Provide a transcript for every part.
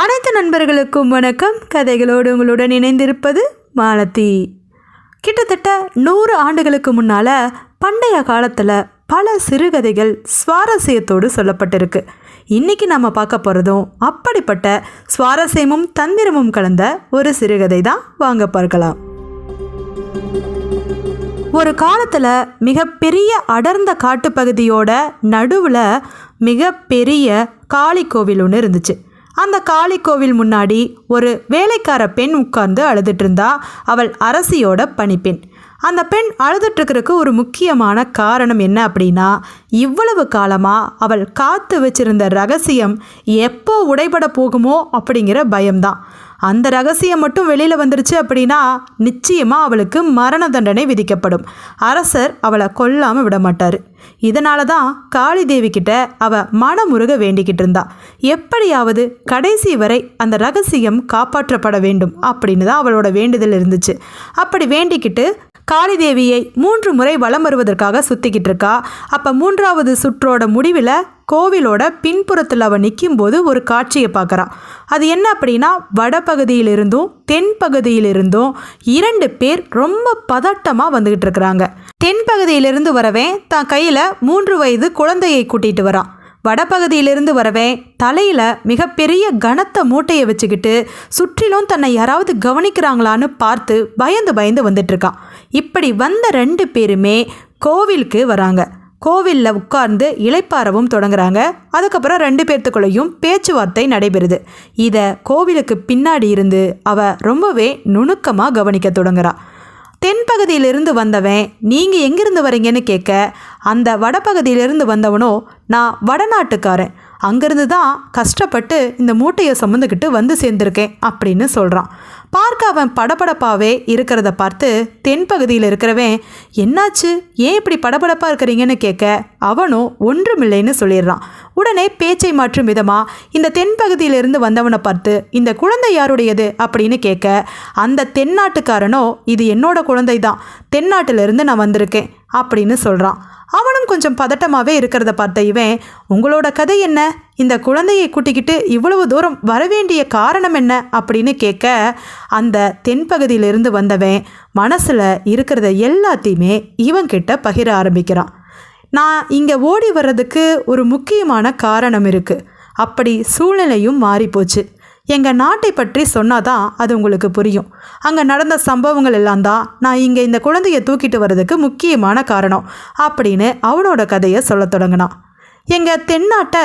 அனைத்து நண்பர்களுக்கும் வணக்கம். கதைகளோடு உங்களுடன் இணைந்திருப்பது மாலதி. கிட்டத்தட்ட நூறு ஆண்டுகளுக்கு முன்னால் பண்டைய காலத்தில் பல சிறுகதைகள் சுவாரஸ்யத்தோடு சொல்லப்பட்டிருக்கு. இன்னைக்கு நம்ம பார்க்க போகிறதும் அப்படிப்பட்ட சுவாரஸ்யமும் தந்திரமும் கலந்த ஒரு சிறுகதை தான் வாங்க பார்க்கலாம். ஒரு காலத்தில் மிகப்பெரிய அடர்ந்த காட்டுப்பகுதியோட நடுவில் மிகப்பெரிய காளி கோவில் ஒன்று இருந்துச்சு. அந்த காளி கோவில் முன்னாடி ஒரு வேலைக்கார பெண் உட்கார்ந்து அழுதுட்டு இருந்தா அவள் அரசியோட பணிப்பெண். அந்த பெண் அழுதுட்டுருக்கிறதுக்கு ஒரு முக்கியமான காரணம் என்ன அப்படின்னா இவ்வளவு காலமாக அவள் காத்து வச்சிருந்த ரகசியம் எப்போ உடைபட போகுமோ அப்படிங்கிற பயம்தான். அந்த ரகசியம் மட்டும் வெளியில் வந்துருச்சு அப்படின்னா நிச்சயமாக அவளுக்கு மரண தண்டனை விதிக்கப்படும். அரசர் அவளை கொல்லாமல் விட மாட்டார். இதனால தான் காளி தேவி கிட்ட அவ மனமுருக வேண்டிக்கிட்டு இருந்தா. எப்படியாவது கடைசி வரை அந்த ரகசியம் காப்பாற்றப்பட வேண்டும் அப்படின்னு தான் அவளோட வேண்டுதல் இருந்துச்சு. அப்படி வேண்டிக்கிட்டு காளிதேவியை மூன்று முறை வலம் வருவதற்காக சுத்திக்கிட்டு இருக்கா அப்போ மூன்றாவது சுற்றோட முடிவில் கோவிலோட பின்புறத்தில் அவள் நிற்கும்போது ஒரு காட்சியை பார்க்குறா அது என்ன அப்படின்னா வடபகுதியிலிருந்தும் தென் பகுதியிலிருந்தும் இரண்டு பேர் ரொம்ப பதட்டமாக வந்துக்கிட்டு இருக்கிறாங்க தென் பகுதியிலிருந்து வரவே தான் கையில் மூன்று வயது குழந்தையை கூட்டிகிட்டு வரான் வடபகுதியிலிருந்து வரவே தலையில் மிகப்பெரிய கனத்த மூட்டையை வச்சுக்கிட்டு சுற்றிலும் தன்னை யாராவது கவனிக்கிறாங்களான்னு பார்த்து பயந்து பயந்து வந்துட்டுருக்கான் இப்படி வந்த ரெண்டு பேருமே கோவிலுக்கு வராங்க. கோவிலில் உட்கார்ந்து இளைப்பாறவும் தொடங்குறாங்க. அதுக்கப்புறம் ரெண்டு பேர்த்துக்குள்ளேயும் பேச்சுவார்த்தை நடைபெறுது. இதை கோவிலுக்கு பின்னாடி இருந்து அவ ரொம்பவே நுணுக்கமாக கவனிக்க தொடங்குறா. தென்பகுதியிலிருந்து வந்தவன் நீங்கள் எங்கிருந்து வரீங்கன்னு கேட்க அந்த வடபகுதியிலிருந்து வந்தவனோ நான் வடநாட்டுக்காரன். அங்கேருந்து தான் கஷ்டப்பட்டு இந்த மூட்டையை சுமந்துக்கிட்டு வந்து சேர்ந்துருக்கேன் அப்படின்னு சொல்கிறான் பார்க்க அவன் படபடப்பாகவே இருக்கிறத பார்த்து தென்பகுதியில் இருக்கிறவன் என்னாச்சு? ஏன் இப்படி படபடப்பாக இருக்கிறீங்கன்னு கேட்க அவனும் ஒன்றுமில்லைன்னு சொல்லிடுறான். உடனே பேச்சை மாற்றும் விதமாக இந்த தென்பகுதியிலிருந்து வந்தவனை பார்த்து இந்த குழந்தை யாருடையது? அப்படின்னு கேட்க அந்த தென்னாட்டுக்காரனோ இது என்னோட குழந்தை தான் தென்னாட்டிலிருந்து நான் வந்திருக்கேன். அப்படின்னு சொல்கிறான் அவனும் கொஞ்சம் பதட்டமாகவே இருக்கிறத பார்த்த இவன் உங்களோட கதை என்ன? இந்த குழந்தையை கூட்டிக்கிட்டு இவ்வளவு தூரம் வரவேண்டிய காரணம் என்ன? அப்படின்னு கேட்க அந்த தென்பகுதியிலிருந்து வந்தவன் மனசில் இருக்கிறத எல்லாத்தையுமே இவன்கிட்ட பகிர ஆரம்பிக்கிறான். நான் இங்கே ஓடி வர்றதுக்கு ஒரு முக்கியமான காரணம் இருக்குது அப்படி சூழ்நிலையும் மாறிப்போச்சு. எங்கள் நாட்டை பற்றி சொன்னாதான் அது உங்களுக்கு புரியும். அங்கே நடந்த சம்பவங்கள் எல்லாம் தான் நான் இங்கே இந்த குழந்தையை தூக்கிட்டு வர்றதுக்கு முக்கியமான காரணம் அப்படின்னு அவனோட கதையை சொல்லத் தொடங்கினான். எங்கள் தென்னாட்டை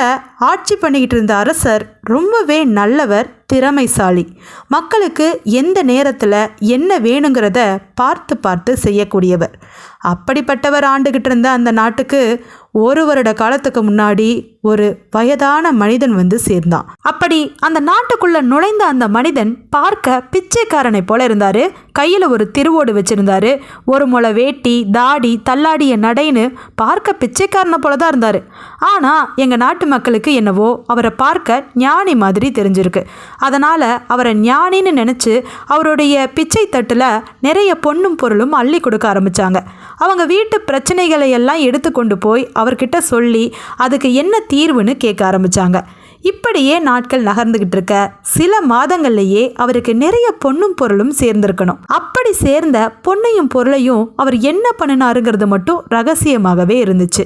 ஆட்சி பண்ணிக்கிட்டு இருந்த அரசர் ரொம்பவே நல்லவர் திறமைசாலி. மக்களுக்கு எந்த நேரத்தில் என்ன வேணுங்கிறத பார்த்து பார்த்து செய்யக்கூடியவர். அப்படிப்பட்டவர் ஆண்டுகிட்டு இருந்த அந்த நாட்டுக்கு ஒரு வருட காலத்துக்கு முன்னாடி ஒரு வயதான மனிதன் வந்து சேர்ந்தான். அப்படி அந்த நாட்டுக்குள்ள நுழைந்த அந்த மனிதன் பார்க்க பிச்சைக்காரனை போல இருந்தாரு. கையில் ஒரு திருவோடு வச்சிருந்தாரு. ஒரு முளை வேட்டி தாடி தள்ளாடிய நடைன்னு பார்க்க பிச்சைக்காரனை போல தான் இருந்தார். ஆனால் எங்கள் நாட்டு மக்களுக்கு என்னவோ அவரை பார்க்க ஞானி மாதிரி தெரிஞ்சிருக்கு. அதனால் அவரை ஞானின்னு நினச்சி அவருடைய பிச்சை தட்டில் நிறைய பொண்ணும் பொருளும் அள்ளி கொடுக்க ஆரம்பித்தாங்க அவங்க வீட்டு பிரச்சனைகளை எல்லாம் எடுத்து கொண்டு போய் அவர்கிட்ட சொல்லி அதுக்கு என்ன தீர்வுன்னு கேட்க ஆரம்பித்தாங்க இப்படியே நாட்கள் நகர்ந்துகிட்டு இருக்க சில மாதங்கள்லேயே அவருக்கு நிறைய பொண்ணும் பொருளும் சேர்ந்திருக்கணும். அப்படி சேர்ந்த பொண்ணையும் பொருளையும் அவர் என்ன பண்ணினாருங்கிறது மட்டும் ரகசியமாகவே இருந்துச்சு.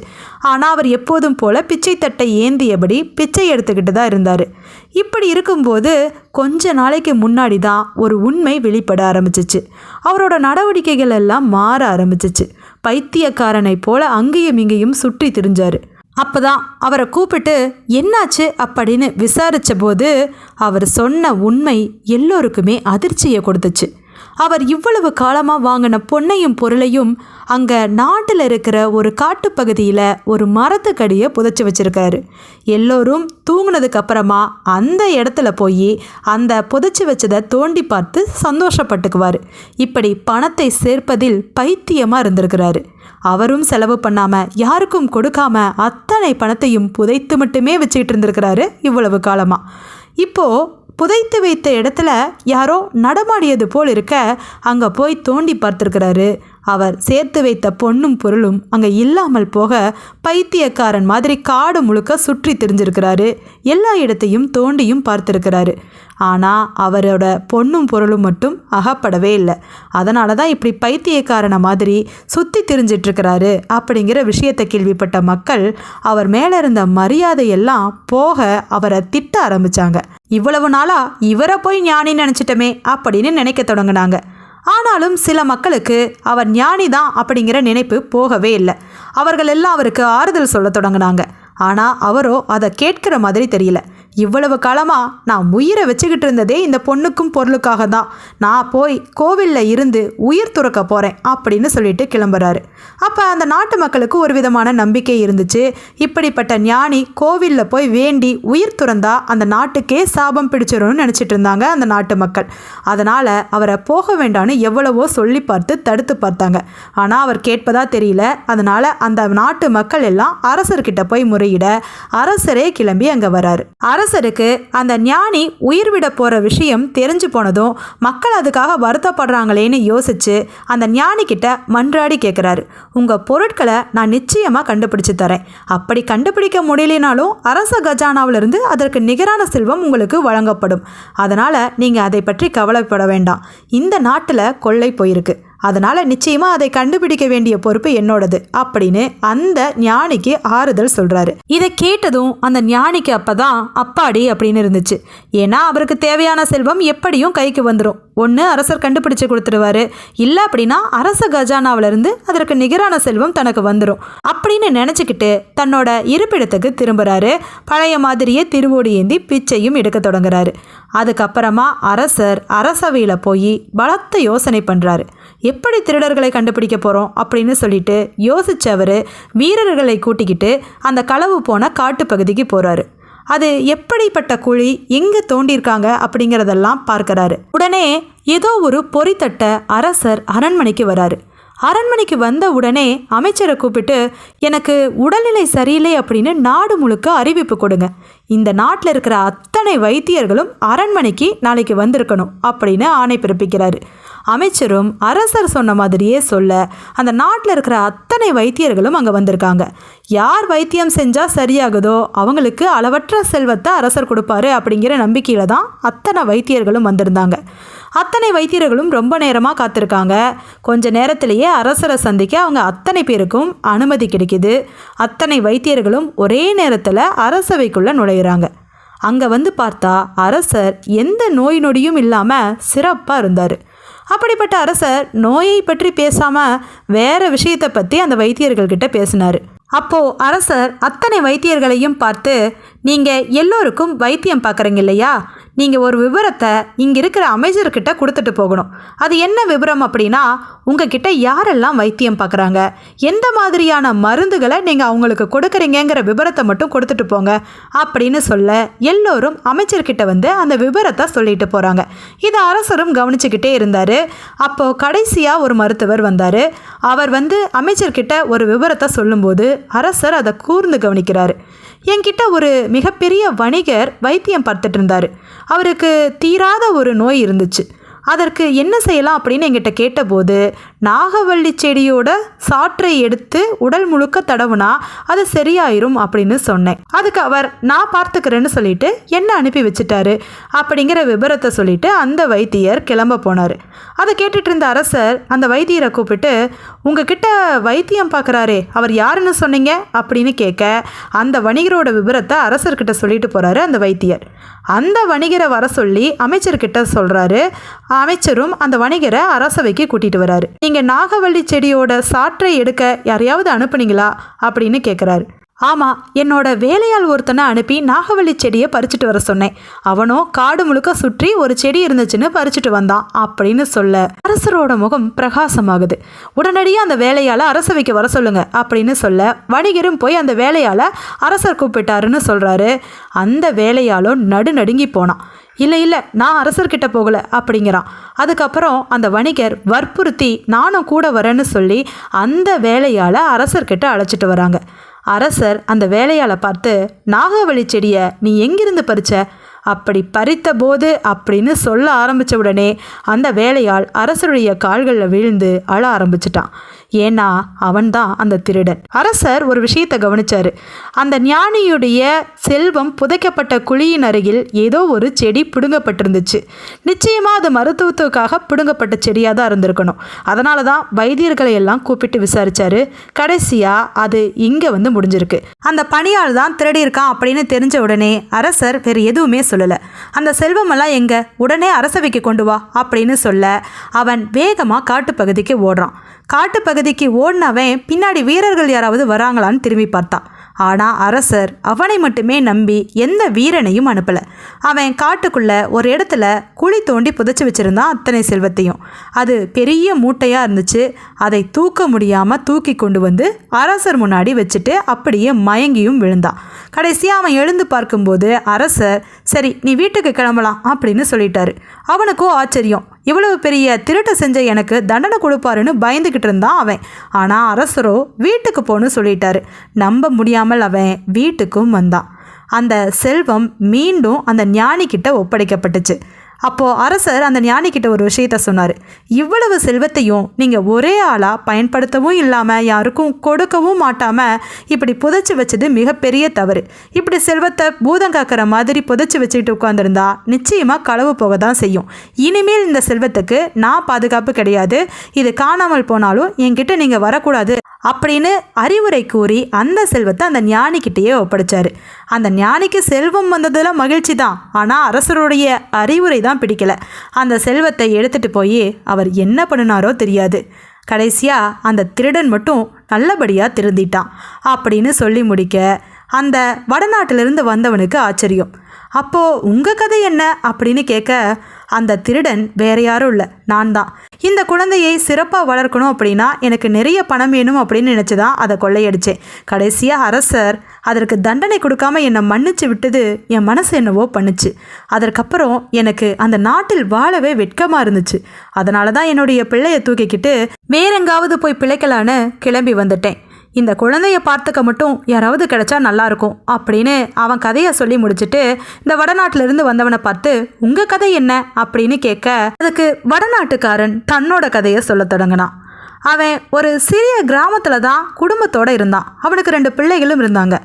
ஆனால் அவர் எப்போதும் போல பிச்சை தட்டை ஏந்தியபடி பிச்சை எடுத்துக்கிட்டு தான் இருந்தார். இப்படி இருக்கும்போது கொஞ்ச நாளைக்கு முன்னாடி தான் ஒரு உண்மை வெளிப்பட ஆரம்பிச்சிச்சு. அவரோட நடவடிக்கைகள் எல்லாம் மாற ஆரம்பிச்சிச்சு. பைத்தியக்காரனை போல அங்கேயும் இங்கேயும் சுற்றி திரிஞ்சாரு. அப்போதான் அவரை கூப்பிட்டு என்னாச்சு? அப்படின்னு விசாரித்த போது அவர் சொன்ன உண்மை எல்லோருக்குமே அதிர்ச்சியை கொடுத்துச்சு. அவர் இவ்வளவு காலமாக வாங்கின பொன்னையும் பொருளையும் அங்கே நாட்டில் இருக்கிற ஒரு காட்டுப்பகுதியில் ஒரு மரத்துக்கடியை புதைச்சி வச்சிருக்காரு. எல்லோரும் தூங்கினதுக்கப்புறமா அந்த இடத்துல போய் அந்த புதைச்சி வச்சதை தோண்டி பார்த்து சந்தோஷப்பட்டுக்குவார். இப்படி பணத்தை சேர்ப்பதில் பைத்தியமாக இருந்திருக்கிறாரு. அவரும் செலவு பண்ணாமல் யாருக்கும் கொடுக்காம அத்தனை பணத்தையும் புதைத்து மட்டுமே வச்சுக்கிட்டு இருந்திருக்கிறாரு இவ்வளவு காலமாக இப்போது புதைத்து வைத்த இடத்துல யாரோ நடமாடியது போல் இருக்க அங்கே போய் தோண்டி பார்த்துருக்கிறாரு. அவர் சேர்த்து வைத்த பொண்ணும் பொருளும் அங்கே இல்லாமல் போக பைத்தியக்காரன் மாதிரி காடு முழுக்க சுற்றி திரிஞ்சிருக்கிறாரு. எல்லா இடத்தையும் தோண்டியும் பார்த்துருக்கிறாரு. ஆனால் அவரோட பொண்ணும் பொருளும் மட்டும் அகப்படவே இல்லை. அதனால தான் இப்படி பைத்தியக்காரனை மாதிரி சுற்றி திரிஞ்சிட்ருக்கிறாரு அப்படிங்கிற விஷயத்தை கேள்விப்பட்ட மக்கள் அவர் மேலே இருந்த மரியாதையெல்லாம் போக அவரை திட்ட ஆரம்பித்தாங்க இவ்வளவு நாளாக இவரை போய் ஞானின்னு நினச்சிட்டமே அப்படின்னு நினைக்க தொடங்கினாங்க. ஆனாலும் சில மக்களுக்கு அவர் ஞானி தான் அப்படிங்கிற நினைப்பு போகவே இல்லை. அவர்கள் எல்லாம் அவருக்கு ஆறுதல் சொல்ல தொடங்கினாங்க. ஆனால் அவரோ அதை கேட்கிற மாதிரி தெரியல. இவ்வளவு காலமாக நான் உயிரை வச்சுக்கிட்டு இருந்ததே இந்த பொண்ணுக்கும் பொருளுக்காக தான் நான் போய் கோவிலில் இருந்து உயிர் துறக்க போகிறேன் அப்படின்னு சொல்லிட்டு கிளம்புறாரு. அப்போ அந்த நாட்டு மக்களுக்கு ஒரு விதமான நம்பிக்கை இருந்துச்சு. இப்படிப்பட்ட ஞானி கோவிலில் போய் வேண்டி உயிர் துறந்தா அந்த நாட்டுக்கே சாபம் பிடிச்சிடணும்னு நினச்சிட்டு இருந்தாங்க அந்த நாட்டு மக்கள். அதனால் அவரை போக வேண்டான்னு எவ்வளவோ சொல்லி பார்த்து தடுத்து பார்த்தாங்க. ஆனால் அவர் கேட்பதா தெரியல. அதனால் அந்த நாட்டு மக்கள் எல்லாம் அரசர்கிட்ட போய் முறையிட அரசரே கிளம்பி அங்கே வராரு. அரசருக்கு அந்த ஞானி உயிர் விட போகிற விஷயம் தெரிஞ்சு போனதும் மக்கள் அதுக்காக வருத்தப்படுறாங்களேன்னு யோசிச்சு அந்த ஞானிக்கிட்ட மன்றாடி கேட்குறாரு உங்கள் பொருட்களை நான் நிச்சயமாக கண்டுபிடிச்சு தரேன். அப்படி கண்டுபிடிக்க முடியலனாலும் அரச கஜானாவிலிருந்து அதற்கு நிகரான செல்வம் உங்களுக்கு வழங்கப்படும். அதனால் நீங்கள் அதை பற்றி கவலைப்பட வேண்டாம். இந்த நாட்டில் கொள்ளை போயிருக்கு. அதனால் நிச்சயமாக அதை கண்டுபிடிக்க வேண்டிய பொறுப்பு என்னோடது அப்படின்னு அந்த ஞானிக்கு ஆறுதல் சொல்கிறாரு இதை கேட்டதும் அந்த ஞானிக்கு அப்போ தான் அப்பாடி அப்படின்னு இருந்துச்சு. ஏன்னா அவருக்கு தேவையான செல்வம் எப்படியும் கைக்கு வந்துடும் ஒன்று அரசர் கண்டுபிடிச்சு கொடுத்துருவாரு. இல்லை அப்படின்னா அரச கஜானாவிலிருந்து அதற்கு நிகரான செல்வம் தனக்கு வந்துடும் அப்படின்னு நினச்சிக்கிட்டு தன்னோட இருப்பிடத்துக்கு திரும்புகிறாரு பழைய மாதிரியே திருவோடி ஏந்தி பிச்சையும் எடுக்க தொடங்குறாரு. அதுக்கப்புறமா அரசர் அரசவையில் போய் பலத்த யோசனை பண்ணுறாரு எப்படி திருடர்களை கண்டுபிடிக்க போகிறோம் அப்படின்னு சொல்லிட்டு யோசிச்சவர் வீரர்களை கூட்டிக்கிட்டு அந்த களவு போன காட்டுப்பகுதிக்கு போகிறாரு அது எப்படிப்பட்ட குழி எங்கே தோண்டியிருக்காங்க அப்படிங்கிறதெல்லாம் பார்க்கறாரு. உடனே ஏதோ ஒரு பொறித்தட்ட அரசர் அரண்மனைக்கு வராரு. அரண்மனைக்கு வந்த உடனே அமைச்சரை கூப்பிட்டு எனக்கு உடல்நிலை சரியில்லை அப்படின்னு நாடு முழுக்க அறிவிப்பு கொடுங்க. இந்த நாட்டில் இருக்கிற அத்தனை வைத்தியர்களும் அரண்மனைக்கு நாளைக்கு வந்திருக்கணும் அப்படின்னு ஆணை பிறப்பிக்கிறாரு. அமைச்சரும் அரசர் சொன்ன மாதிரியே சொல்ல அந்த நாட்டில் இருக்கிற அத்தனை வைத்தியர்களும் அங்கே வந்திருக்காங்க. யார் வைத்தியம் செஞ்சால் சரியாகுதோ அவங்களுக்கு அளவற்ற செல்வத்தை அரசர் கொடுப்பாரு அப்படிங்கிற நம்பிக்கையில் தான் அத்தனை வைத்தியர்களும் வந்திருந்தாங்க. அத்தனை வைத்தியர்களும் ரொம்ப நேரமாக காத்திருக்காங்க. கொஞ்ச நேரத்திலேயே அரசரை சந்திக்க அவங்க அத்தனை பேருக்கும் அனுமதி கிடைக்குது. அத்தனை வைத்தியர்களும் ஒரே நேரத்தில் அரசவைக்குள்ளே நுழையிறாங்க. அங்கே வந்து பார்த்தா அரசர் எந்த நோய் நொடியும் இல்லாமல் சிறப்பாக இருந்தார். அப்படிப்பட்ட அரசர் நோயை பற்றி பேசாமல் வேற விஷயத்தை பற்றி அந்த வைத்தியர்கள்கிட்ட பேசினார். அப்போ அரசர் அத்தனை வைத்தியர்களையும் பார்த்து நீங்கள் எல்லோருக்கும் வைத்தியம் பார்க்குறீங்க இல்லையா? நீங்கள் ஒரு விவரத்தை இங்கே இருக்கிற அமைச்சர்கிட்ட கொடுத்துட்டு போகணும். அது என்ன விவரம் அப்படின்னா உங்ககிட்ட யாரெல்லாம் வைத்தியம் பார்க்குறாங்க எந்த மாதிரியான மருந்துகளை நீங்கள் அவங்களுக்கு கொடுக்குறீங்கங்கிற விவரத்தை மட்டும் கொடுத்துட்டு போங்க அப்படின்னு சொல்ல எல்லோரும் அமைச்சர்கிட்ட வந்து அந்த விவரத்தை சொல்லிட்டு போகிறாங்க இதை அரசரும் கவனிச்சுக்கிட்டே இருந்தார். அப்போது கடைசியாக ஒரு மருத்துவர் வந்தார். அவர் வந்து அமைச்சர்கிட்ட ஒரு விவரத்தை சொல்லும்போது அரசர் அதை கூர்ந்து கவனிக்கிறார். என்கிட்ட ஒரு மிகப்பெரிய வணிகர் வைத்தியம் பார்த்துட்டு இருந்தார். அவருக்கு தீராத ஒரு நோய் இருந்துச்சு. அதற்கு என்ன செய்யலாம் அப்படின்னு எங்கிட்ட கேட்டபோது நாகவள்ளி செடியோட சாற்றை எடுத்து உடல் முழுக்க தடவுனா அது சரியாயிரும் அப்படின்னு சொன்னேன். அதுக்கு அவர் நான் பார்த்துக்கிறேன்னு சொல்லிட்டு என்ன அனுப்பி வச்சுட்டாரு? அப்படிங்கிற விபரத்தை சொல்லிட்டு அந்த வைத்தியர் கிளம்ப போனார். அதை கேட்டுட்டு இருந்த அரசர் அந்த வைத்தியரை கூப்பிட்டு உங்ககிட்ட வைத்தியம் பார்க்குறாரே அவர் யாருன்னு சொன்னீங்க? அப்படின்னு கேட்க அந்த வணிகரோட விபரத்தை அரசர்கிட்ட சொல்லிட்டு போகிறாரு அந்த வைத்தியர். அந்த வணிகரை வர சொல்லி அமைச்சர்கிட்ட சொல்கிறாரு அமைச்சரும் அந்த வணிகரை அரசவைக்கு கூட்டிகிட்டு வராரு. நீங்கள் நாகவள்ளி செடியோட சாற்றை எடுக்க யாரையாவது அனுப்புனீங்களா? அப்படின்னு கேட்குறாரு ஆமாம் என்னோட வேலையால் ஒருத்தனை அனுப்பி நாகவள்ளி செடியை பறிச்சுட்டு வர சொன்னேன். அவனோ காடு முழுக்க சுற்றி ஒரு செடி இருந்துச்சுன்னு பறிச்சுட்டு வந்தான் அப்படின்னு சொல்ல அரசரோட முகம் பிரகாசமாகுது. உடனடியாக அந்த வேலையால் அரசவைக்கு வர சொல்லுங்க அப்படின்னு சொல்ல வணிகரும் போய் அந்த வேலையால் அரசர் கூப்பிட்டாருன்னு சொல்கிறாரு அந்த வேலையாலும் நடு நடுங்கி போனான். இல்லை இல்லை நான் அரசர்கிட்ட போகல அப்படிங்கிறான். அதுக்கப்புறம் அந்த வணிகர் வற்புறுத்தி நானும் கூட வரேன்னு சொல்லி அந்த வேலையால் அரசர்கிட்ட அழைச்சிட்டு வராங்க. அரசர் அந்த வேலையால் பார்த்து நாகவழி செடியை நீ எங்கிருந்து பறிச்ச? அப்படி பறித்த போது அப்படின்னு சொல்ல ஆரம்பித்த உடனே அந்த வேலையால் அரசருடைய கால்களில் விழுந்து அழ ஆரம்பிச்சிட்டான். ஏன்னா அவன்தான் அந்த திருடன். அரசர் ஒரு விஷயத்தை கவனிச்சாரு. அந்த ஞானியுடைய செல்வம் புதைக்கப்பட்ட குழியின் அருகில் ஏதோ ஒரு செடி பிடுங்கப்பட்டிருந்துச்சு. நிச்சயமா அது மருத்துவத்துக்காக பிடுங்கப்பட்ட செடியாக தான் இருந்திருக்கணும். அதனால தான் வைத்தியர்களை எல்லாம் கூப்பிட்டு விசாரிச்சாரு. கடைசியா அது இங்க வந்து முடிஞ்சிருக்கு. அந்த பணியாள் தான் திருடி இருக்கான் அப்படின்னு தெரிஞ்ச உடனே அரசர் வேறு எதுவுமே சொல்லல. அந்த செல்வமெல்லாம் எங்க? உடனே அரசவைக்கு கொண்டு வா அப்படின்னு சொல்ல அவன் வேகமாக காட்டுப்பகுதிக்கு ஓடுறான். காட்டுப்பகுதிக்கு ஓடினவன் பின்னாடி வீரர்கள் யாராவது வராங்களான்னு திரும்பி பார்த்தான் ஆனால் அரசர் அவனை மட்டுமே நம்பி எந்த வீரனையும் அனுப்பலை. அவன் காட்டுக்குள்ள ஒரு இடத்துல குழி தோண்டி புதைச்சி வச்சிருந்தான் அத்தனை செல்வத்தையும். அது பெரிய மூட்டையாக இருந்துச்சு. அதை தூக்க முடியாமல் தூக்கி கொண்டு வந்து அரசர் முன்னாடி வச்சுட்டு அப்படியே மயங்கியும் விழுந்தான். கடைசியாக அவன் எழுந்து பார்க்கும்போது அரசர் சரி நீ வீட்டுக்கு கிளம்பலாம் அப்படின்னு சொல்லிட்டாரு. அவனுக்கும் ஆச்சரியம். இவ்வளவு பெரிய திருட்டு செஞ்ச எனக்கு தண்டனை கொடுப்பாருன்னு பயந்துக்கிட்டு இருந்தான் அவன். ஆனால் அரசரோ வீட்டுக்கு போன்னு சொல்லிட்டாரு. நம்ப முடியாமல் அவன் வீட்டுக்கும் வந்தான். அந்த செல்வம் மீண்டும் அந்த ஞானிக்கிட்ட ஒப்படைக்கப்பட்டுச்சு. அப்போது அரசர் அந்த ஞானிக்கிட்ட ஒரு விஷயத்த சொன்னார். இவ்வளவு செல்வத்தையும் நீங்கள் ஒரே ஆளாக பயன்படுத்தவும் இல்லாமல் யாருக்கும் கொடுக்கவும் மாட்டாமல் இப்படி புதைச்சி வச்சது மிகப்பெரிய தவறு. இப்படி செல்வத்தை பூதம் காக்கிற மாதிரி புதைச்சி வச்சுக்கிட்டு உட்காந்துருந்தா நிச்சயமாக களவு போக தான் செய்யும். இனிமேல் இந்த செல்வத்துக்கு நான் பாதுகாப்பு கிடையாது. இது காணாமல் போனாலும் என்கிட்ட நீங்கள் வரக்கூடாது அப்படின்னு அறிவுரை கூறி அந்த செல்வத்தை அந்த ஞானிக்கிட்டேயே ஒப்படைச்சார். அந்த ஞானிக்கு செல்வம் வந்ததில் மகிழ்ச்சி தான். ஆனால் அரசருடைய அறிவுரை தான் பிடிக்கல. அந்த செல்வத்தை எடுத்துட்டு போய் அவர் என்ன பண்ணினாரோ தெரியாது. கடைசியாக அந்த திருடன் மட்டும் நல்லபடியாக திருந்திட்டான். அப்படின்னு சொல்லி முடிக்க அந்த வடநாட்டிலிருந்து வந்தவனுக்கு ஆச்சரியம். அப்போது உங்கள் கதை என்ன அப்படின்னு கேட்க அந்த திருடன் வேற யாரும் இல்லை நான் தான். இந்த குழந்தையை சிறப்பாக வளர்க்கணும் அப்படின்னா எனக்கு நிறைய பணம் வேணும் அப்படின்னு நினச்சி தான் அதை கொள்ளையடிச்சேன். கடைசியாக அரசர் அதற்கு தண்டனை கொடுக்காம என்னை மன்னிச்சு விட்டது என் மனசு என்னவோ பண்ணுச்சு. அதற்கப்புறம் எனக்கு அந்த நாட்டில் வாழவே வெட்கமாக இருந்துச்சு. அதனால தான் என்னுடைய பிள்ளையை தூக்கிக்கிட்டு வேறெங்காவது போய் பிழைக்கலான்னு கிளம்பி வந்துட்டேன். இந்த குழந்தைய பார்த்துக்க மட்டும் யாராவது கிடைச்சா நல்லா இருக்கும் அப்படின்னு அவன் கதையை சொல்லி முடிச்சுட்டு இந்த வடநாட்டிலிருந்து வந்தவனை பார்த்து உங்க கதை என்ன? அப்படின்னு கேட்க அதுக்கு வடநாட்டுக்காரன் தன்னோட கதையை சொல்லத் தொடங்கினான். அவன் ஒரு சிறிய கிராமத்தில் தான் குடும்பத்தோடு இருந்தான். அவனுக்கு ரெண்டு பிள்ளைகளும் இருந்தாங்க.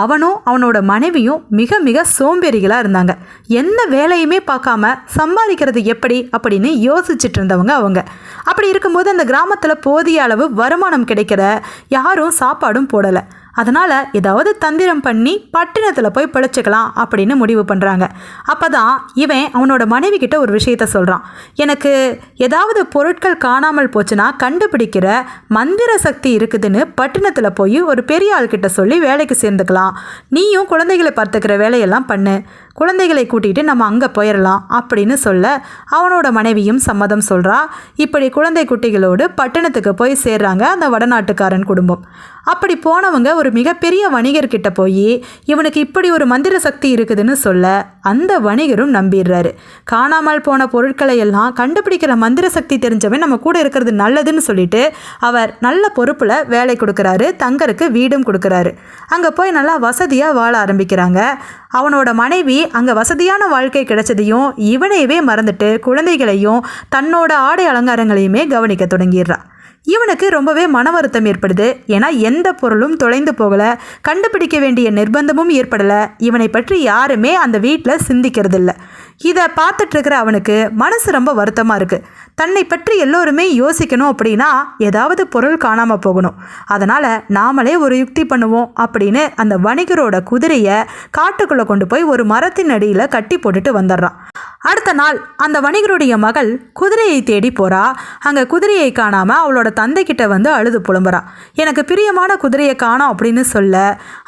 அவனும் அவனோட மனைவியும் மிக மிக சோம்பேறிகளாக இருந்தாங்க. எந்த வேலையுமே பார்க்காம சம்பாதிக்கிறது எப்படி அப்படின்னு யோசிச்சுட்டு இருந்தவங்க அவங்க. அப்படி இருக்கும்போது அந்த கிராமத்தில் போதிய அளவு வருமானம் கிடைக்கிற யாரும் சாப்பாடும் போடலை. அதனால் ஏதாவது தந்திரம் பண்ணி பட்டினத்தில் போய் பிழைச்சிக்கலாம் அப்படின்னு முடிவு பண்ணுறாங்க அப்போ தான் இவன் அவனோட மனைவி கிட்ட ஒரு விஷயத்த சொல்கிறான் எனக்கு ஏதாவது பொருட்கள் காணாமல் போச்சுன்னா கண்டுபிடிக்கிற மந்திர சக்தி இருக்குதுன்னு பட்டினத்தில் போய் ஒரு பெரிய ஆள்கிட்ட சொல்லி வேலைக்கு சேர்ந்துக்கலாம். நீயும் குழந்தைகளை பார்த்துக்கிற வேலையெல்லாம் பண்ணு. குழந்தைகளை கூட்டிகிட்டு நம்ம அங்கே போயிடலாம் அப்படின்னு சொல்ல அவனோட மனைவியும் சம்மதம் சொல்கிறா இப்படி குழந்தை குட்டிகளோடு பட்டணத்துக்கு போய் சேர்றாங்க அந்த வடநாட்டுக்காரன் குடும்பம். அப்படி போனவங்க ஒரு மிகப்பெரிய வணிகர்கிட்ட போய் இவனுக்கு இப்படி ஒரு மந்திர சக்தி இருக்குதுன்னு சொல்ல அந்த வணிகரும் நம்பிடுறாரு. காணாமல் போன பொருட்களை எல்லாம் கண்டுபிடிக்கிற மந்திர சக்தி தெரிஞ்சவன் நம்ம கூட இருக்கிறது நல்லதுன்னு சொல்லிட்டு அவர் நல்ல பொறுப்பில் வேலை கொடுக்குறாரு தங்கருக்கு வீடும் கொடுக்குறாரு. அங்கே போய் நல்லா வசதியாக வாழ ஆரம்பிக்கிறாங்க. அவனோட மனைவி அங்கே வசதியான வாழ்க்கை கிடைச்சதையும் இவனையவே மறந்துட்டு குழந்தைகளையும் தன்னோட ஆடை அலங்காரங்களையுமே கவனிக்க தொடங்கிடுறான் இவனுக்கு ரொம்பவே மன வருத்தம் ஏற்படுது. ஏன்னா எந்த பொருளும் தொலைந்து போகலை. கண்டுபிடிக்க வேண்டிய நிர்பந்தமும் ஏற்படலை. இவனை பற்றி யாருமே அந்த வீட்டில் சிந்திக்கிறதில்ல. இதை பார்த்துட்டு இருக்கிற அவனுக்கு மனசு ரொம்ப வருத்தமாக இருக்குது தன்னை பற்றி எல்லோருமே யோசிக்கணும் அப்படின்னா ஏதாவது பொருள் காணாமல் போகணும். அதனால் நாமளே ஒரு யுக்தி பண்ணுவோம் அப்படின்னு அந்த வணிகரோட குதிரையை காட்டுக்குள்ளே கொண்டு போய் ஒரு மரத்தின் அடியில் கட்டி போட்டுட்டு வந்துடுறான். அடுத்த நாள் அந்த வணிகருடைய மகள் குதிரையை தேடி போறா. அங்கே குதிரையை காணாமல் அவளோட தந்தைக்கிட்ட வந்து அழுது புலம்புறா. எனக்கு பிரியமான குதிரையை காணோம் அப்படின்னு சொல்ல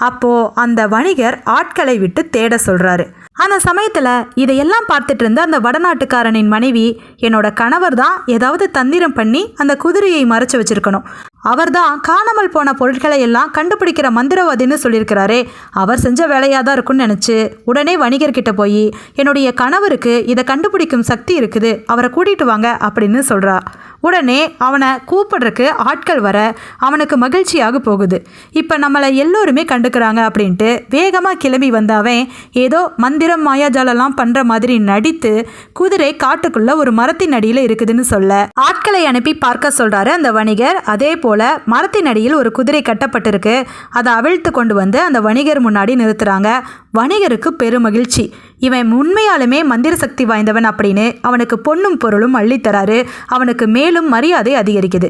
அப்போது அந்த வணிகர் ஆட்களை விட்டு தேட சொல்கிறாரு அந்த சமயத்தில் இதையெல்லாம் பார்த்துட்டு இருந்த அந்த வடநாட்டுக்காரனின் மனைவி என்னோட கணவர் தான் ஏதாவது தந்திரம் பண்ணி அந்த குதிரையை மறைச்சு வச்சிருக்கணும். அவர்தான் காணாமல் போன பொருட்களை எல்லாம் கண்டுபிடிக்கிற மந்திரவாதின்னு சொல்லியிருக்கிறாரே. அவர் செஞ்ச வேலையாக தான் இருக்கும்னு நினச்சி உடனே வணிகர்கிட்ட போய் என்னுடைய கணவருக்கு இதை கண்டுபிடிக்கும் சக்தி இருக்குது. அவரை கூட்டிகிட்டு வாங்க அப்படின்னு சொல்கிறா உடனே அவனை கூப்பிடுறக்கு ஆட்கள் வர அவனுக்கு மகிழ்ச்சியாக போகுது. இப்போ நம்மளை எல்லோருமே கண்டுக்கிறாங்க அப்படின்ட்டு வேகமாக கிளம்பி வந்த அவன் ஏதோ மந்திரம் மாயாஜாலெல்லாம் பண்ணுற மாதிரி நடித்து குதிரை காட்டுக்குள்ளே ஒரு மரத்தின் அடியில் இருக்குதுன்னு சொல்ல. ஆட்களை அனுப்பி பார்க்க சொல்கிறாரு அந்த வணிகர். அதே போல் மரத்தின் அடியில் ஒரு குதிரை கட்டப்பட்டிருக்கு. அதை அவிழ்த்து கொண்டு வந்து அந்த வணிகர் முன்னாடி நிறுத்துகிறாங்க வணிகருக்கு பெருமகிழ்ச்சி இவன் உண்மையாலுமே மந்திர சக்தி வாய்ந்தவன் அப்படின்னு அவனுக்கு பொண்ணும் பொருளும் அள்ளித்தராரு. அவனுக்கு மே மேலும் மரியாதை அதிகரிக்குது.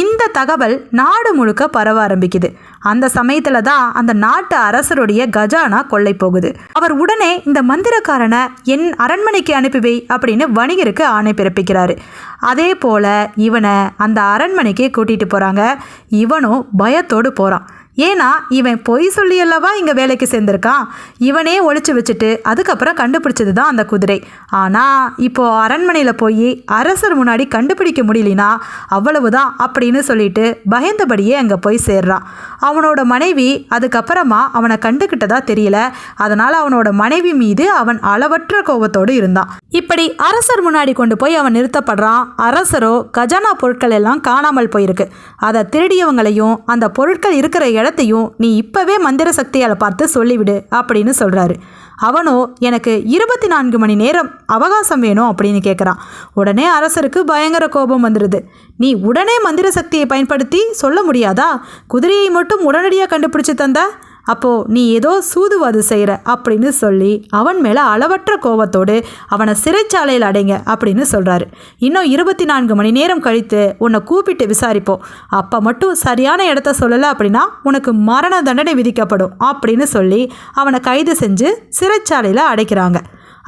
இந்த தகவல் நாடு முழுக்க பரவ ஆரம்பிக்குது. அந்த சமயத்தில் தான் அந்த நாட்டு அரசருடைய கஜானா கொள்ளை போகுது. அவர் உடனே இந்த மந்திரக்காரனை என் அரண்மனைக்கு அனுப்பி வை அப்படின்னு வணிகருக்கு ஆணை பிறப்பிக்கிறாரு. அதே போல் இவனை அந்த அரண்மனைக்கு கூட்டிகிட்டு போகிறாங்க இவனும் பயத்தோடு போகிறான் ஏன்னா இவன் பொய் சொல்லியல்லவா இங்கே வேலைக்கு சேர்ந்திருக்கான் இவனே ஒழிச்சு வச்சுட்டு அதுக்கப்புறம் கண்டுபிடிச்சது தான் அந்த குதிரை. ஆனால் இப்போது அரண்மனையில் போய் அரசர் முன்னாடி கண்டுபிடிக்க முடியலனா அவ்வளவுதான் அப்படின்னு சொல்லிட்டு பயந்தபடியே அங்கே போய் சேர்றான். அவனோட மனைவி அதுக்கப்புறமா அவனை கண்டுக்கிட்டதா தெரியல. அதனால் அவனோட மனைவி மீது அவன் அளவற்ற கோபத்தோடு இருந்தான். இப்படி அரசர் முன்னாடி கொண்டு போய் அவன் நிறுத்தப்படுறான். அரசரோ கஜானா பொருட்கள் எல்லாம் காணாமல் போயிருக்கு. அதை திருடியவங்களையும் அந்த பொருட்கள் இருக்கிற இடத்தையும் நீ இப்பவே மந்திர சக்தியால் பார்த்து சொல்லிவிடு அப்படின்னு சொல்கிறாரு அவனோ எனக்கு இருபத்தி நான்கு மணி நேரம் அவகாசம் வேணும் அப்படின்னு கேட்குறான் உடனே அரசருக்கு பயங்கர கோபம் வந்துடுது நீ உடனே மந்திர சக்தியை பயன்படுத்தி சொல்ல முடியாதா? குதிரையை மட்டும் உடனடியாக கண்டுபிடிச்சு தந்தா? அப்போ நீ ஏதோ சூதுவாது செய்கிற அப்படின்னு சொல்லி அவன் மேலே அளவற்ற கோபத்தோடு அவனை சிறைச்சாலையில் அடைங்க அப்படின்னு சொல்கிறாரு இன்னும் இருபத்தி நான்கு மணி நேரம் கழித்து உன்னை கூப்பிட்டு விசாரிப்போம். அப்போ மட்டும் சரியான இடத்த சொல்லலை அப்படின்னா உனக்கு மரண தண்டனை விதிக்கப்படும் அப்படின்னு சொல்லி அவனை கைது செஞ்சு சிறைச்சாலையில் அடைக்கிறாங்க.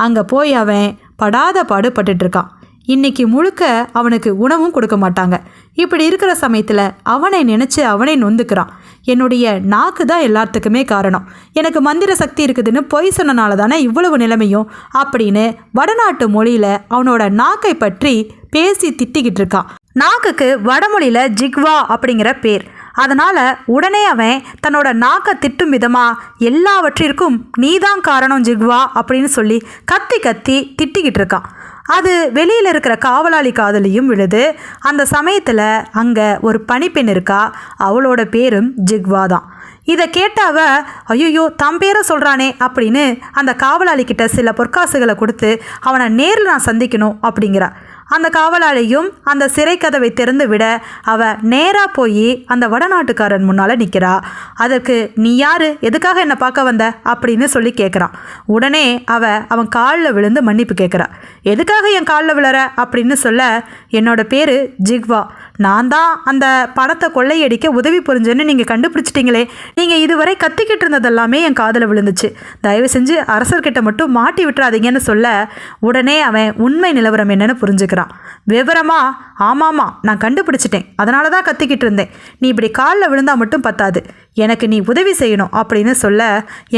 அங்கே போய் அவன் படாத பாடுபட்டுட்டு இருக்கான். இன்னைக்கு முழுக்க அவனுக்கு உணவும் கொடுக்க மாட்டாங்க. இப்படி இருக்கிற சமயத்தில் அவனை நினச்சி அவனை நொந்துக்கிறான். என்னுடைய நாக்கு தான் எல்லாத்துக்குமே காரணம். எனக்கு மந்திர சக்தி இருக்குதுன்னு பொய் சொன்னனால தானே இவ்வளவு நிலைமையும்? அப்படின்னு வடநாட்டு மொழியில் அவனோட நாக்கை பற்றி பேசி திட்டிக்கிட்டு இருக்கான். நாக்குக்கு வடமொழியில் ஜிக்வா அப்படிங்கிற பேர். அதனால் உடனே அவன் தன்னோட நாக்கை திட்டும் விதமாக எல்லாவற்றிற்கும் நீதான் காரணம் ஜிக்வா அப்படின்னு சொல்லி கத்தி கத்தி திட்டிக்கிட்டு இருக்கான். அது வெளியில் இருக்கிற காவலாளி காதலியும் விழுது. அந்த சமயத்தில் அங்கே ஒரு பணிப்பெண் இருக்கா? அவளோட பேரும் ஜிக்வா தான். இதை கேட்டாவ ஐயோ தம் பேரை சொல்கிறானே அப்படின்னு அந்த காவலாளி கிட்ட சில பொற்காசுகளை கொடுத்து அவனை நேரில் நான் சந்திக்கணும் அப்படிங்கிறா. அந்த காவலாளியும் அந்த சிறை கதவை திறந்து விட அவ நேராக போய் அந்த வடநாட்டுக்காரன் முன்னால் நிற்கிறா அதற்கு நீ யாரு? எதுக்காக என்னை பார்க்க வந்த? அப்படின்னு சொல்லி கேட்குறான் உடனே அவ அவன் காலில் விழுந்து மன்னிப்பு கேட்குறா எதுக்காக என் காலில் விழற? அப்படின்னு சொல்ல என்னோட பேர் ஜிக்வா. நான் தான் அந்த பணத்தை கொள்ளையடிக்க உதவி புரிஞ்சேன்னு நீங்கள் கண்டுபிடிச்சிட்டிங்களே. நீங்கள் இதுவரை கத்திக்கிட்டு இருந்ததெல்லாமே என் காதில் விழுந்துச்சு. தயவு செஞ்சு அரசர்கிட்ட மட்டும் மாட்டி விட்டுறாதீங்கன்னு சொல்ல உடனே அவன் உண்மை நிலவரம் என்னன்னு புரிஞ்சுக்கிறான். விவரமா? ஆமாமா நான் கண்டுபிடிச்சிட்டேன். அதனால தான் கத்திக்கிட்டு இருந்தேன். நீ இப்படி காலில் விழுந்தால் மட்டும் பத்தாது. எனக்கு நீ உதவி செய்யணும் அப்படின்னு சொல்ல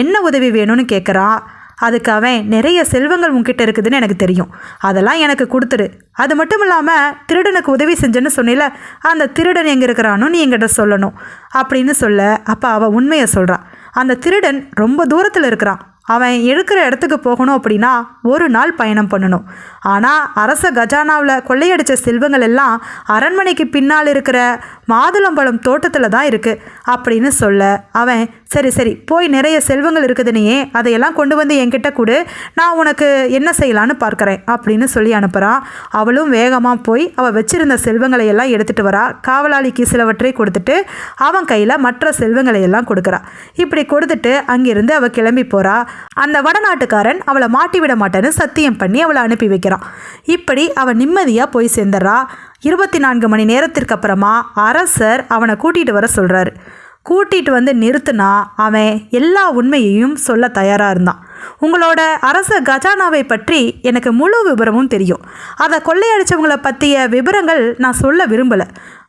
என்ன உதவி வேணும்னு கேட்குறான் அதுக்கு அவன் நிறைய செல்வங்கள் உன்கிட்ட இருக்குதுன்னு எனக்கு தெரியும். அதெல்லாம் எனக்கு கொடுத்துரு அது மட்டும் இல்லாமல் திருடனுக்கு உதவி செஞ்சேன்னு சொன்னில அந்த திருடன் எங்கே இருக்கிறானோ நீ எங்கிட்ட சொல்லணும். அப்படின்னு சொல்ல அப்போ அவள் உண்மையை சொல்கிறான் அந்த திருடன் ரொம்ப தூரத்தில் இருக்கிறான். அவன் எடுக்கிற இடத்துக்கு போகணும் அப்படின்னா ஒரு நாள் பயணம் பண்ணணும். ஆனால் அரச கஜானாவில் கொள்ளையடித்த செல்வங்கள் எல்லாம் அரண்மனைக்கு பின்னால் இருக்கிற மாதுளம்பழம் தோட்டத்தில் தான் இருக்குது அப்படின்னு சொல்ல. அவன் சரி சரி போய் நிறைய செல்வங்கள் இருக்குதுனையே அதையெல்லாம் கொண்டு வந்து என்கிட்ட கொடு. நான் உனக்கு என்ன செய்யலான்னு பார்க்குறேன் அப்படின்னு சொல்லி அனுப்புகிறான் அவளும் வேகமாக போய் அவள் வச்சிருந்த செல்வங்களை எல்லாம் எடுத்துகிட்டு வரா. காவலாளிக்கு சிலவற்றை கொடுத்துட்டு அவன் கையில் மற்ற செல்வங்களை எல்லாம் கொடுக்குறா. இப்படி கொடுத்துட்டு அங்கிருந்து அவள் கிளம்பி போகிறா அந்த வடநாட்டுக்காரன் அவளை மாட்டி விட மாட்டேன்னு சத்தியம் பண்ணி அவளை அனுப்பி வைக்கிறான். இப்படி அவள் நிம்மதியாக போய் சேர்ந்துடுறா. இருபத்தி நான்கு மணி நேரத்திற்கு அப்புறமா அரசர் அவனை கூட்டிகிட்டு வர சொல்கிறாரு கூட்டிகிட்டு வந்து நிறுத்தினா அவன் எல்லா உண்மையையும் சொல்ல தயாராக இருந்தான். உங்களோட அரச கஜானாவை பற்றி எனக்கு முழு விவரமும் தெரியும். அதை கொள்ளையடிச்சவங்கள பற்றிய விவரங்கள் நான் சொல்ல விரும்பலை.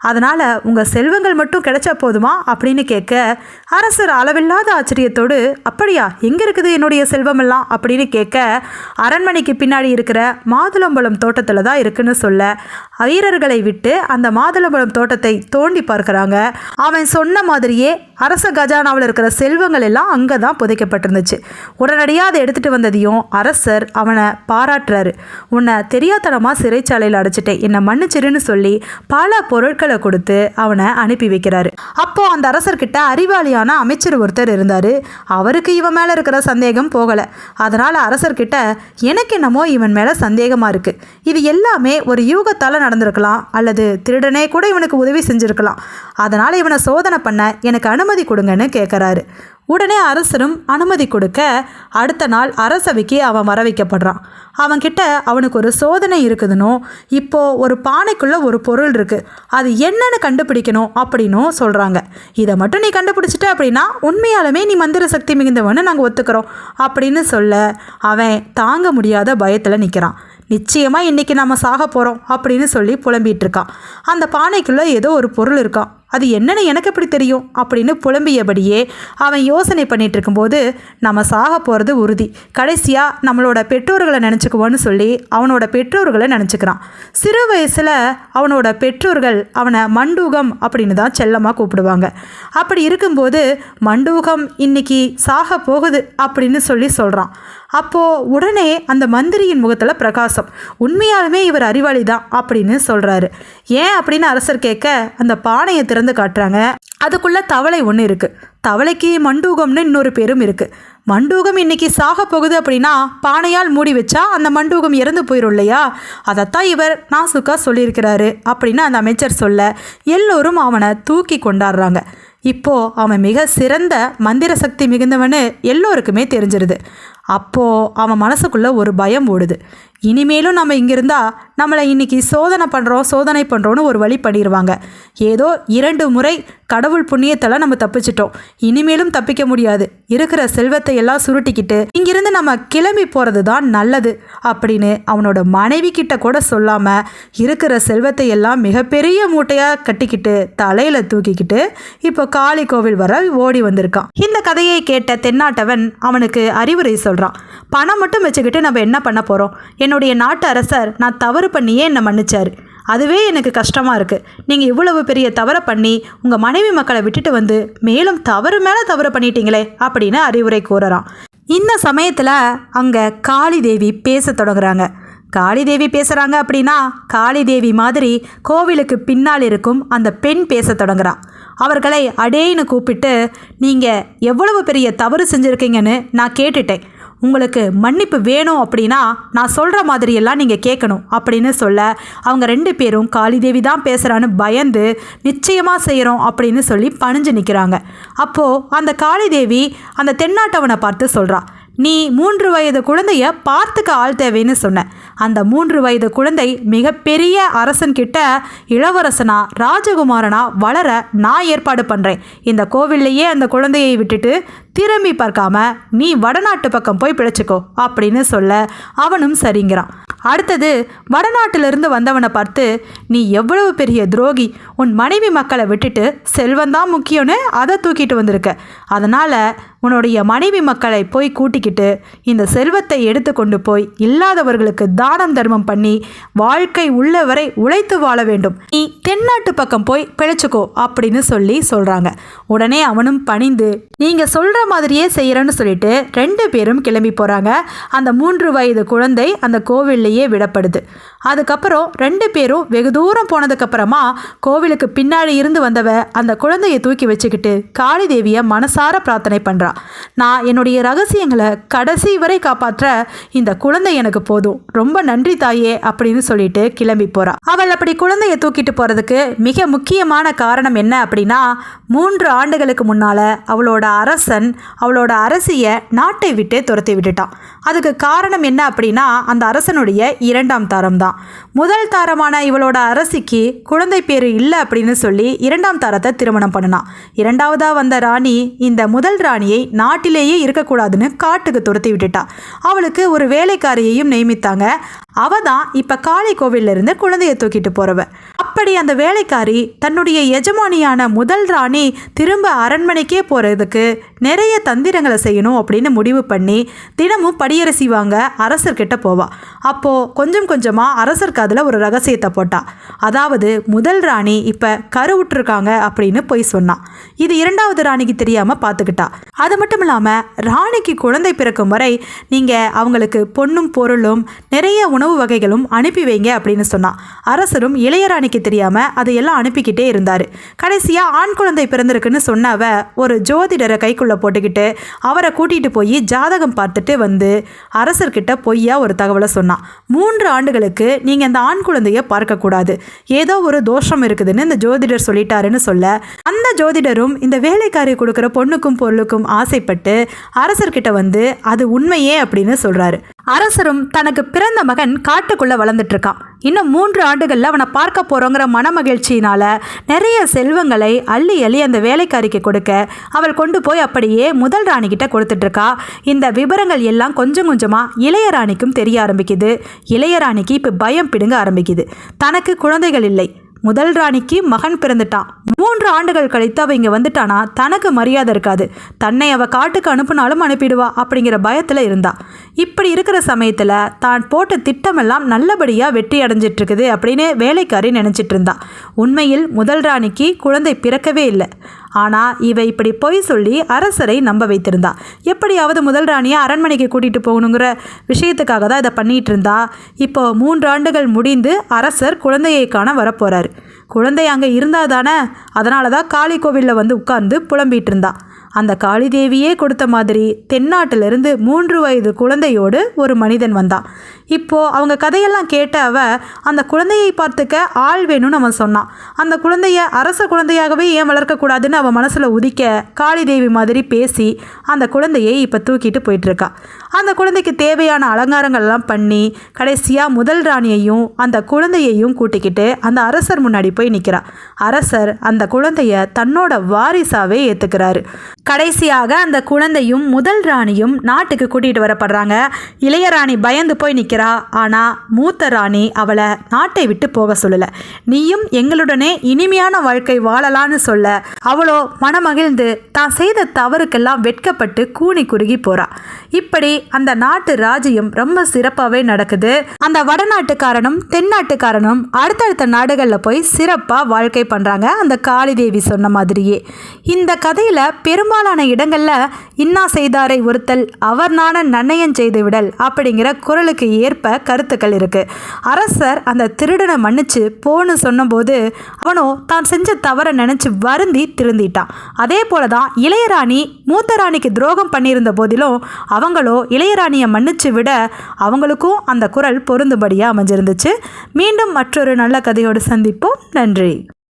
அதனால் உங்கள் செல்வங்கள் மட்டும் கிடைச்சா போதுமா அப்படின்னு கேட்க அரசர் அளவில்லாத ஆச்சரியத்தோடு அப்படியா எங்கே இருக்குது என்னுடைய செல்வமெல்லாம்? அப்படின்னு கேட்க அரண்மனைக்கு பின்னாடி இருக்கிற மாதுளம்பழம் தோட்டத்தில் தான் இருக்குன்னு சொல்ல. வீரர்களை விட்டு அந்த மாதுளம்பழம் தோட்டத்தை தோண்டி பார்க்குறாங்க. அவன் சொன்ன மாதிரியே அரச கஜானாவில் இருக்கிற செல்வங்கள் எல்லாம் அங்கே தான் புதைக்கப்பட்டிருந்துச்சு. உடனடியாக அதை எடுத்துகிட்டு வந்ததையும் அரசர் அவனை பாராட்டுறாரு. உன்னை தெரியாதனமாக சிறைச்சாலையில் அடைச்சிட்டேன். என்னை மன்னிச்சிருன்னு சொல்லி பல பொருட்களை கொடுத்து அவனை அனுப்பி வைக்கிறாரு. அப்போ அந்த அரசர்கிட்ட அறிவாளியான அமைச்சர் ஒருத்தர் இருந்தார். அவருக்கு இவன் மேலே இருக்கிற சந்தேகம் போகலை. அதனால் அரசர்கிட்ட எனக்கு என்னமோ இவன் மேலே சந்தேகமாக இருக்குது இது எல்லாமே ஒரு யூகத்தால் நடந்திருக்கலாம். அல்லது திருடனே கூட இவனுக்கு உதவி செஞ்சுருக்கலாம். அதனால் இவனை சோதனை பண்ண எனக்கு அனுமதி கொடுங்கன்னு கேட்குறாரு உடனே அரசரும் அனுமதி கொடுக்க அடுத்த நாள் அரசவைக்கு அவன் வர வைக்கப்படுறான் அவன்கிட்ட அவனுக்கு ஒரு சோதனை இருக்குதுனோ இப்போ ஒரு பானைக்குள்ளே ஒரு பொருள் இருக்குது அது என்னன்னு கண்டுபிடிக்கணும் அப்படின்னும் சொல்கிறாங்க இதை மட்டும் நீ கண்டுபிடிச்சிட்ட அப்படின்னா உண்மையாலுமே நீ மந்திர சக்தி மிகுந்தவன்னு நாங்கள் ஒத்துக்கிறோம் அப்படின்னு சொல்ல அவன் தாங்க முடியாத பயத்தில் நிற்கிறான் நிச்சயமாக இன்றைக்கி நம்ம சாக போகிறோம் அப்படின்னு சொல்லி புலம்பிகிட்டு இருக்கான். அந்த பானைக்குள்ளே ஏதோ ஒரு பொருள் இருக்கான். அது என்னன்னு எனக்கு எப்படி தெரியும்? அப்படின்னு புலம்பியபடியே அவன் யோசனை பண்ணிட்டு இருக்கும்போது நம்ம சாக போகிறது உறுதி. கடைசியாக நம்மளோட பெற்றோர்களை நினச்சிக்குவோன்னு சொல்லி அவனோட பெற்றோர்களை நினச்சிக்கிறான். சிறு வயசில் அவனோட பெற்றோர்கள் அவனை மண்டூகம் அப்படின்னு தான் செல்லமாக கூப்பிடுவாங்க. அப்படி இருக்கும்போது மண்டூகம் இன்னைக்கு சாக போகுது அப்படின்னு சொல்லி சொல்கிறான் அப்போது உடனே அந்த மந்திரியின் முகத்தில் பிரகாசம். உண்மையாலுமே இவர் அறிவாளி தான் அப்படின்னு சொல்கிறாரு ஏன் அப்படின்னு அரசர் கேட்க அந்த பானையை திறந்து காட்டுறாங்க. அதுக்குள்ளே தவளை ஒன்று இருக்குது தவளைக்கு மண்டூகம்னு இன்னொரு பேரும் இருக்குது மண்டூகம் இன்னைக்கு சாக போகுது அப்படின்னா பானையால் மூடி வச்சா அந்த மண்டூகம் இறந்து போயிடும் இல்லையா? அதைத்தான் இவர் நாசுக்கா சொல்லியிருக்கிறாரு அப்படின்னு அந்த அமைச்சர் சொல்ல எல்லோரும் அவனை தூக்கி கொண்டாடுறாங்க. இப்போது அவன் மிக சிறந்த மந்திர சக்தி மிகுந்தவன்னு எல்லோருக்குமே தெரிஞ்சிருது. அப்போ அவன் மனசுக்குள்ளே ஒரு பயம் ஓடுது. இனிமேலும் நம்ம இங்கே இருந்தால் நம்மளை இன்னைக்கு சோதனை பண்ணுறோம் சோதனை பண்ணுறோன்னு ஒரு வழி பண்ணிடுவாங்க ஏதோ இரண்டு முறை கடவுள் புண்ணியத்தில் நம்ம தப்பிச்சிட்டோம். இனிமேலும் தப்பிக்க முடியாது. இருக்கிற செல்வத்தை எல்லாம் சுருட்டிக்கிட்டு இங்கிருந்து நம்ம கிளம்பி போகிறது தான் நல்லது அப்படின்னு அவனோட மனைவி கிட்ட கூட சொல்லாமல் இருக்கிற செல்வத்தை எல்லாம் மிகப்பெரிய மூட்டையாக கட்டிக்கிட்டு தலையில் தூக்கிக்கிட்டு இப்போ காளி கோவில் வர ஓடி வந்திருக்கான். இந்த கதையை கேட்ட தென்னாட்டவன் அவனுக்கு அறிவுரை சொல்கிறான் பணம் மட்டும் வச்சுக்கிட்டு நம்ம என்ன பண்ண போகிறோம் என்னுடைய நாட்டு அரசர் நான் தவறு பண்ணியே என்னை மன்னிச்சார். அதுவே எனக்கு கஷ்டமாக இருக்குது நீங்கள் இவ்வளவு பெரிய தவறை பண்ணி உங்கள் மனைவி மக்களை விட்டுட்டு வந்து மேலும் தவறு மேலே தவறு பண்ணிட்டீங்களே அப்படின்னு அறிவுரை கூறுறான். இந்த சமயத்தில் அங்கே காளி தேவி பேச தொடங்குறாங்க. காளி தேவி பேசுகிறாங்க அப்படின்னா காளி தேவி மாதிரி கோவிலுக்கு பின்னால் இருக்கும் அந்த பெண் பேச தொடங்குறான். அவர்களை அடேன்னு கூப்பிட்டு நீங்கள் எவ்வளவு பெரிய தவறு செஞ்சுருக்கீங்கன்னு நான் கேட்டுட்டேன். உங்களுக்கு மன்னிப்பு வேணும் அப்படின்னா நான் சொல்கிற மாதிரியெல்லாம் நீங்கள் கேட்கணும் அப்படின்னு சொல்ல அவங்க ரெண்டு பேரும் காளிதேவி தான் பேசுகிறான்னு பயந்து நிச்சயமாக செய்கிறோம் அப்படின்னு சொல்லி பணிஞ்சு நிற்கிறாங்க அப்போது அந்த காளிதேவி அந்த தென்னாட்டவனை பார்த்து சொல்கிறா நீ மூன்று வயது குழந்தைய பார்த்துக்க ஆள் தேவைன்னு சொன்ன. அந்த மூன்று வயது குழந்தை மிகப்பெரிய அரசன்கிட்ட இளவரசனா ராஜகுமாரனா வளர நான் ஏற்பாடு பண்ணுறேன் இந்த கோவில்லையே அந்த குழந்தையை விட்டுட்டு திரும்பி பார்க்காம நீ வடநாட்டு பக்கம் போய் பிழைச்சிக்கோ அப்படின்னு சொல்ல அவனும் சரிங்கிறான். அடுத்தது வடநாட்டிலிருந்து வந்தவனை பார்த்து நீ எவ்வளவு பெரிய துரோகி. உன் மனைவி மக்களை விட்டுட்டு செல்வந்தான் முக்கியம்னு அதை தூக்கிட்டு வந்திருக்க. அதனால் உன்னுடைய மனைவி மக்களை போய் கூட்டிக்கிட்டு இந்த செல்வத்தை எடுத்து கொண்டு போய் இல்லாதவர்களுக்கு தானம் தர்மம் பண்ணி வாழ்க்கை உள்ளவரை உழைத்து வாழ வேண்டும். நீ தென்னாட்டு பக்கம் போய் பிழைச்சுக்கோ அப்படின்னு சொல்லி சொல்கிறாங்க உடனே அவனும் பணிந்து நீங்கள் சொல்கிற மாதிரியே செய்கிறேன்னு சொல்லிட்டு ரெண்டு பேரும் கிளம்பி போகிறாங்க அந்த மூன்று வயது குழந்தை அந்த கோவில்லையே விடப்படுது. அதுக்கப்புறம் ரெண்டு பேரும் வெகு தூரம் போனதுக்கப்புறமா கோவிலுக்கு பின்னாடி இருந்து வந்தவ அந்த குழந்தையை தூக்கி வச்சுக்கிட்டு காளி தேவியை மனசார பிரார்த்தனை பண்ணுறா நான் என்னுடைய ரகசியங்களை கடைசி வரை காப்பாற்ற இந்த குழந்தை எனக்கு போதும். ரொம்ப நன்றி தாயே அப்படின்னு சொல்லிட்டு கிளம்பி போறா. அவள் அப்படி குழந்தையை தூக்கிட்டு போறதுக்கு மிக முக்கியமான காரணம் என்ன அப்படின்னா மூன்று ஆண்டுகளுக்கு முன்னால அவளோட அரசன் அவளோட அரசியை நாட்டை விட்டு துரத்தி விட்டுட்டான். அதுக்கு காரணம் என்ன அப்படின்னா அந்த அரசனுடைய இரண்டாம் தாரம் தான் முதல் தாரமான இவளோட அரசிக்கு குழந்தை பேர் இல்லை அப்படின்னு சொல்லி இரண்டாம் தாரத்தை திருமணம் பண்ணினான். இரண்டாவதாக வந்த ராணி இந்த முதல் ராணியை நாட்டிலேயே இருக்கக்கூடாதுன்னு காட்டுக்கு துரத்தி விட்டுட்டா. அவளுக்கு ஒரு வேலைக்காரியையும் நியமித்தாங்க. அவ தான் இப்போ காளி கோவிலிருந்து இருந்து குழந்தையை தூக்கிட்டு போகிறவ அப்படி அந்த வேலைக்காரி தன்னுடைய எஜமானியான முதல் ராணி திரும்ப அரண்மனைக்கே போகிறதுக்கு நிறைய தந்திரங்களை செய்யணும் அப்படின்னு முடிவு பண்ணி தினமும் படியரசி வாங்க அரசர்கிட்ட போவா. அப்போது கொஞ்சம் கொஞ்சமாக அரசருக்கு அதில் ஒரு ரகசியத்தை போட்டா. அதாவது முதல் ராணி இப்போ கருவுற்றிருக்காங்க அப்படின்னு போய் சொன்னான் இது இரண்டாவது ராணிக்கு தெரியாமல் பார்த்துக்கிட்டா அது மட்டும் இல்லாமல் ராணிக்கு குழந்தை பிறக்கும் வரை நீங்கள் அவங்களுக்கு பொண்ணும் பொருளும் நிறைய உணவு வகைகளும் அனுப்பி வைங்க அப்படின்னு சொன்னான் அரசரும் இளையராணிக்கு தெரியாமல் அதையெல்லாம் அனுப்பிக்கிட்டே இருந்தார். கடைசியாக ஆண் குழந்தை பிறந்திருக்குன்னு சொன்னவ ஒரு ஜோதிடரை கைக்குள்ளே போட்டுக்கிட்டு அவரை கூட்டிகிட்டு போய் ஜாதகம் பார்த்துட்டு வந்து அரசர்கிட்ட பொய்யா ஒரு தகவலை சொன்னான். மூன்று ஆண்டுகளுக்கு நீங்கள் அந்த ஆண் குழந்தைய பார்க்கக்கூடாது ஏதோ ஒரு தோஷம் இருக்குதுன்னு இந்த ஜோதிடர் சொல்லிட்டாருன்னு சொல்ல அந்த ஜோதிடரும் இந்த வேலைக்காரி கொடுக்குற பொண்ணுக்கும் பொருளுக்கும் ஆசைப்பட்டு அரசர்கிட்ட வந்து அது உண்மையே அப்படின்னு சொல்கிறாரு அரசரும் தனக்கு பிறந்த மகன் காட்டுக்குள்ளே வளர்ந்துட்டு இருக்கான். இன்னும் மூன்று ஆண்டுகளில் அவனை பார்க்க போகிறோங்கிற மனமகிழ்ச்சியினால் நிறைய செல்வங்களை அள்ளி அள்ளி அந்த வேலைக்காரிக்கு கொடுக்க அவள் கொண்டு போய் அப்படியே முதல் ராணிக்கிட்ட கொடுத்துட்ருக்கா. இந்த விவரங்கள் எல்லாம் கொஞ்சம் கொஞ்சமாக இளையராணிக்கும் தெரிய ஆரம்பிக்குது. இளையராணிக்கு இப்போ பயம் பிடுங்க ஆரம்பிக்குது. தனக்கு குழந்தைகள் இல்லை. முதல் ராணிக்கு மகன் பிறந்துட்டான். மூன்று ஆண்டுகள் கழித்து அவ இங்கே வந்துட்டானா? தனக்கு மரியாதை இருக்காது. தன்னை அவ காட்டுக்கு அனுப்புனாலும் அனுப்பிடுவா அப்படிங்கிற பயத்தில் இருந்தா. இப்படி இருக்கிற சமயத்தில் தான் போட்ட திட்டமெல்லாம் நல்லபடியாக வெற்றி அடைஞ்சிட்ருக்குது அப்படின்னு வேலைக்காரி நினச்சிட்டு இருந்தா உண்மையில் முதல் ராணிக்கு குழந்தை பிறக்கவே இல்லை. ஆனால் இவ இப்படி பொய் சொல்லி அரசரை நம்ப வைத்திருந்தா. எப்படியாவது முதல் ராணியை அரண்மனைக்கு கூட்டிகிட்டு போகணுங்கிற விஷயத்துக்காக தான் இதை பண்ணிகிட்டு இருந்தா இப்போ மூன்று ஆண்டுகள் முடிந்து அரசர் குழந்தையை காண வரப்போகிறாரு குழந்தை அங்கே இருந்தால் தானே அதனால தான் காளி கோவிலில் வந்து உட்கார்ந்து புலம்பிகிட்டு இருந்தா அந்த காளிதேவியே கொடுத்த மாதிரி தென்னாட்டிலிருந்து மூன்று வயது குழந்தையோடு ஒரு மனிதன் வந்தான். இப்போது அவங்க கதையெல்லாம் கேட்ட அவ அந்த குழந்தையை பார்த்துக்க ஆள் வேணும்னு அவன் சொன்னான். அந்த குழந்தைய அரச குழந்தையாகவே ஏன் வளர்க்கக்கூடாதுன்னு அவன் மனசில் உதிக்க காளி தேவி மாதிரி பேசி அந்த குழந்தையை இப்போ தூக்கிட்டு போயிட்டுருக்கா. அந்த குழந்தைக்கு தேவையான அலங்காரங்கள்லாம் பண்ணி கடைசியாக முதல் ராணியையும் அந்த குழந்தையையும் கூட்டிக்கிட்டு அந்த அரசர் முன்னாடி போய் நிற்கிறா அரசர் அந்த குழந்தைய தன்னோட வாரிசாவே ஏற்றுக்கிறாரு கடைசியாக அந்த குழந்தையும் முதல் ராணியும் நாட்டுக்கு கூட்டிகிட்டு வரப்படுறாங்க. இளையராணி பயந்து போய் நிற்கிறா ஆனால் மூத்த ராணி அவளை நாட்டை விட்டு போக சொல்லலை. நீயும் எங்களுடனே இனிமையான வாழ்க்கை வாழலான்னு சொல்ல அவளோ மனமகிழ்ந்து தான் செய்த தவறுக்கெல்லாம் வெட்கப்பட்டு கூனி குறுகி போறா. இப்படி அந்த நாட்டு ராஜ்யம் ரொம்ப சிறப்பாகவே நடக்குது. அந்த வடநாட்டுக்காரனும் தென்னாட்டுக்காரனும் அடுத்தடுத்த நாடுகளில் போய் சிறப்பாக வாழ்க்கை பண்ணுறாங்க அந்த காளிதேவி சொன்ன மாதிரியே. இந்த கதையில் பெரும்பாலான இடங்களில் இன்னா செய்தாரை ஒருத்தல் அவர் நான நன்னயம் செய்து விடல் அப்படிங்கிற குரலுக்கு ஏற்ப கருத்துக்கள் இருக்கு. அரசர் அந்த திருடனை மன்னிச்சு போன்னு சொன்னபோது அவனோ தான் செஞ்ச தவறை நினைச்சு வருந்தி திருந்திட்டான். அதே போல தான் இளையராணி மூத்த ராணிக்கு துரோகம் பண்ணியிருந்த போதிலும் அவங்களோ இளையராணியை மன்னிச்சு விட அவங்களுக்கும் அந்த குரல் பொருந்தும்படியாக அமைஞ்சிருந்துச்சு. மீண்டும் மற்றொரு நல்ல கதையோடு சந்திப்போம். நன்றி.